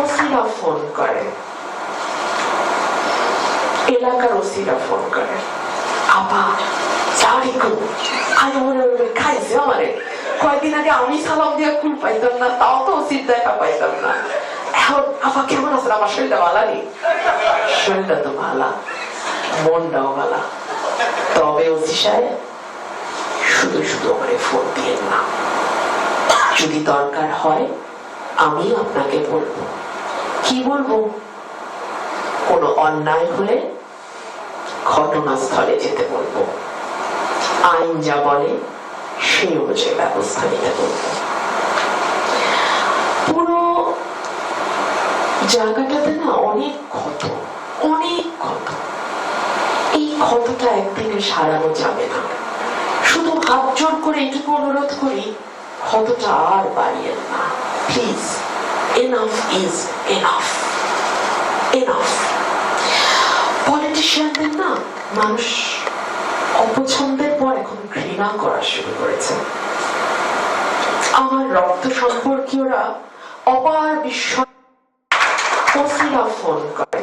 ওসিরা phone করে। এলাকার ওসিরা phone করে। সারিকু আমি মনে খাইছে আমারে। কয়েকদিন আগে আমি সালাম দিয়ে পাইতাম না, তাও তো ওসির দেখা পাইতাম না। এখন আপা কেমন আছেন? আমার শরীরটা ভালো নেই শরীরটা তো ভালো। মনটাও ভালো। তবে ওসি সাহেব, শুধু শুধু আমারে ফোন দিয়ে না। যদি দরকার হয় আমি আপনাকে বলব। কি বলব? কোনো অন্যায় হলে ঘটনাস্থলে যেতে বলব। আইন যা বলে সেই অনুযায়ী ব্যবস্থা নিতে বলব। পুরো জায়গাটাতে না অনেক ক্ষত অনেক ক্ষত। এই ক্ষতটা একদিনে সারানো যাবে না। শুধু হাত করে এটুকু অনুরোধ করি, ক্ষতটা আর বাড়িয়ে না। Please Enough is enough. Enough. পলিটিশিয়ানদের না, মানুষ অপছন্দের পর এখন ঘৃণা করা শুরু করেছে আমার রক্ত সম্পর্কীয়রা অপার বিস্ময় ফোন করে